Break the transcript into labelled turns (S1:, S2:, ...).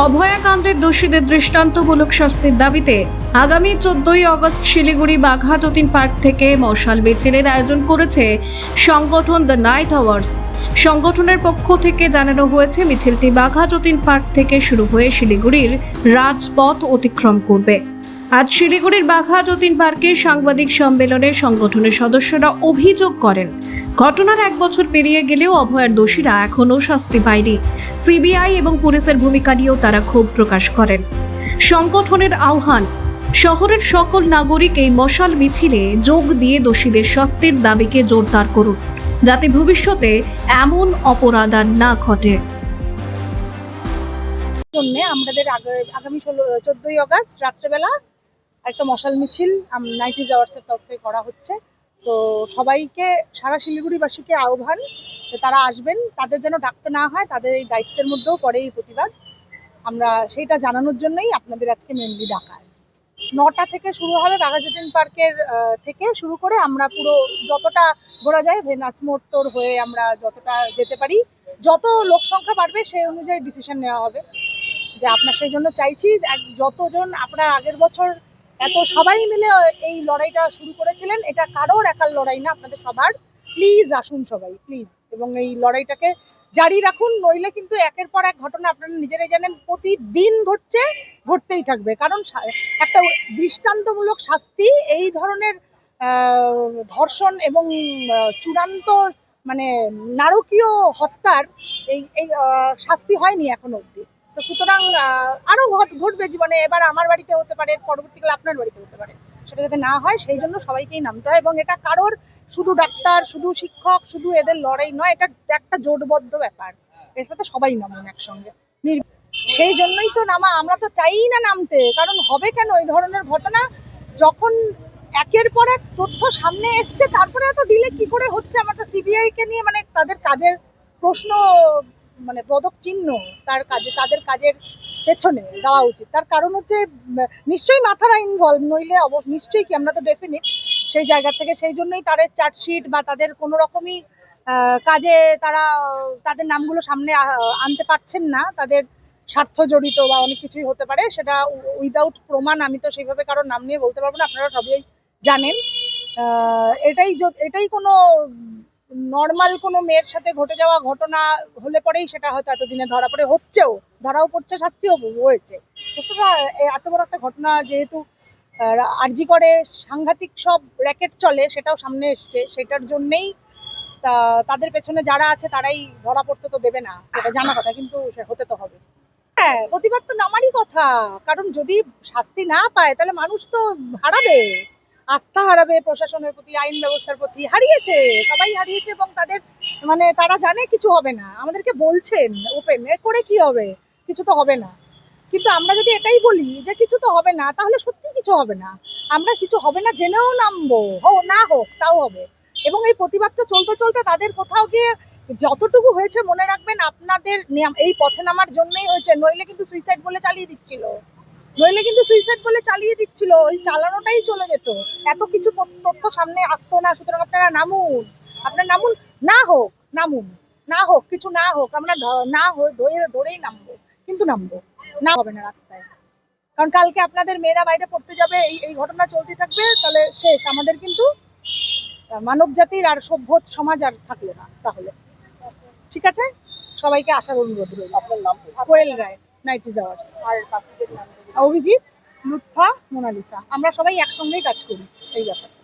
S1: অভয়াকাণ্ডের দোষীদের দৃষ্টান্তমূলক শাস্তির দাবিতে আগামী চোদ্দই অগস্ট শিলিগুড়ি বাঘা যতীন পার্ক থেকে মশাল মিছিলের আয়োজন করেছে সংগঠন দ্য নাইট আওয়ার্স। সংগঠনের পক্ষ থেকে জানানো হয়েছে, মিছিলটি বাঘা যতীন পার্ক থেকে শুরু হয়ে শিলিগুড়ির রাজপথ অতিক্রম করবে। আজ শিলিগুড়ির বাঘা যতীন পার্কে সাংবাদিক সম্মেলনে সংগঠনের সদস্যরা অভিযোগ করেন, ঘটনার এক বছর পেরিয়ে গেলেও অভয়ার দোষীরা এখনও শাস্তি পায়নি। সিবিআই এবং পুলিশের ভূমিকা নিয়েও তারা ক্ষোভ প্রকাশ করেন। সংগঠনের আহ্বান, শহরের সকল নাগরিক এই মশাল মিছিলে যোগ দিয়ে দোষীদের শাস্তির দাবিকে জোরদার করুন, যাতে ভবিষ্যতে এমন অপরাধ আর না ঘটে।
S2: জন্য আমাদের আগ- আগামী ষোলো চোদ্দই আগস্ট রাত্রেবেলা একটা মশাল মিছিল নাইটি জাওয়ার্সের তরফে করা হচ্ছে। তো সবাইকে, সারা শিলিগুড়িবাসীকে আহ্বান তারা আসবেন। তাদের যেন ডাকতে না হয়, তাদের এই দায়িত্বের মধ্যেও পড়ে এই প্রতিবাদ। আমরা সেইটা জানানোর জন্যই আপনাদের আজকে মেনলি ডাকা। নটা থেকে শুরু হবে বাঘাযতীন পার্কের থেকে শুরু করে আমরা পুরো যতটা ঘোরা যায়, ভেনাস মোড় হয়ে আমরা যতটা যেতে পারি, যত লোক সংখ্যা বাড়বে সেই অনুযায়ী ডিসিশন নেওয়া হবে। যে আপনার সেই জন্য চাইছি যতজন আপনার আগের বছর এত সবাই মিলে এই লড়াইটা শুরু করেছিলেন। এটা কারোর একার লড়াই না, আপনাদের সবার। প্লিজ আসুন সবাই প্লিজ এবং এই লড়াইটাকে জারি রাখুন, নইলে কিন্তু একের পর এক ঘটনা আপনারা নিজেরাই জানেন, প্রতিদিন ঘটছে, ঘটতেই থাকবে। কারণ একটা দৃষ্টান্তমূলক শাস্তি, এই ধরনের ধর্ষণ এবং চূড়ান্ত মানে নারকীয় হত্যার এই এই শাস্তি হয়নি এখনও অবধি। তো সুতরাং আহ, আরও ঘট- ঘটবে জীবনে। এবার আমার বাড়িতে হতে পারে পরবর্তীকালে আপনার বাড়িতে হতে পারে। সেটা যাতে না হয় সেই জন্য সবাইকেই নামতে হয় এবং এটা কারোর শুধু ডাক্তার শুধু শিক্ষক শুধু এদের লড়াই নয় এটা একটা জোটবদ্ধ ব্যাপার। এটাতে সবাই নামুন একসঙ্গে। সেই জন্যই তো নামা আমরা তো চাই না নামতে। কারণ হবে কেন? এই ধরনের ঘটনা যখন একের পর এক তথ্য সামনে এসছে তারপরে এত ডিলে কি করে হচ্ছে? আমার তো সিবিআই কে নিয়ে মানে তাদের কাজের প্রশ্ন মানে পদক চিহ্ন তার কাজে, তাদের কাজের পেছনে দেওয়া উচিত। তার কারণ হচ্ছে নিশ্চয়ই মাথারা ইনভলভ নইলে অবশ্য, নিশ্চয়ই কি আমরা তো ডেফিনিট সেই জায়গা থেকে, সেই জন্যই তাদের চার্জশিট বা তাদের কোনো রকমই কাজে তারা, তাদের নামগুলো সামনে আনতে পারছেন না। তাদের স্বার্থ জড়িত বা অনেক কিছুই হতে পারে, সেটা উইদাউট প্রমাণ আমি তো সেইভাবে কারোর নাম নিয়ে বলতে পারব না, আপনারা সবাই জানেন। এটাই এটাই কোনো নর্মাল কোনো মেয়ের সাথে ঘটে যাওয়া ঘটনা হলে পরেই সেটা হয়তো এতদিনে ধরা পড়ে, হচ্ছেও, ধরাও পড়ছে, শাস্তিও হয়েছে। সেটা এত বড় একটা ঘটনা যেহেতু আরজি করে, সাংঘাতিক সব র্যাকেট চলে, সেটাও সামনে এসছে, সেটার জন্যেই তাদের পেছনে যারা আছে, তারাই ধরা পড়তে তো দেবে না, এটা জানা কথা, কিন্তু হতে তো হবে। হ্যাঁ প্রতিবাদ তো নামারই কথা, কারণ যদি শাস্তি না পায়, তাহলে মানুষ তো হারাবে। আস্থা হারাবে প্রশাসনের প্রতি, আইন ব্যবস্থার প্রতি। হারিয়েছে, সবাই হারিয়েছে এবং তাদের মানে তারা জানে কিছু হবে না। আমাদেরকে বলছেন ওপেন করে কি হবে? কিছু তো হবে না। কিন্তু আমরা যদি এটাই বলি যে কিছু তো হবে না, তাহলে সত্যি কিছু হবে না। আমরা কিছু হবে না জেনেও নামবো, হো, না হোক, তাও হবে। এবং এই প্রতিবাদটা চলতে চলতে তাদের কোথাও গিয়ে যতটুকু হয়েছে মনে রাখবেন, আপনাদের এই পথে নামার জন্যই হয়েছে। নইলে কিন্তু সুইসাইড বলে চালিয়ে দিচ্ছিল। নইলে কিন্তু সুইসাইড বলে চালিয়ে দিচ্ছিল। ওই চালানোটাই চলে যেত। এত কিছু তথ্য- সামনে আসতো না। সুতরাং আপনারা নামুন। আপনার নামুন। না হোক নামুন। না হোক কিছু না হোক আমরা না হয়ে ধরে ধরেই নামবো। কিন্তু নামবো। না হবে না রাস্তায়। কারণ কালকে আপনাদের মেয়েরা বাইরে পড়তে যাবে এই এই ঘটনা চলতে থাকবে তাহলে শেষ। আমাদের কিন্তু মানব জাতির আর সভ্য সমাজ আর থাকল না তাহলে। ঠিক আছে? সবাইকে আসার অনুরোধ রইল। আপনার নাম কোয়েল রায়। Ninety hours. আর অভিজিৎ লুৎফা মোনালিসা। আমরা সবাই একসঙ্গেই কাজ করি এই ব্যাপারে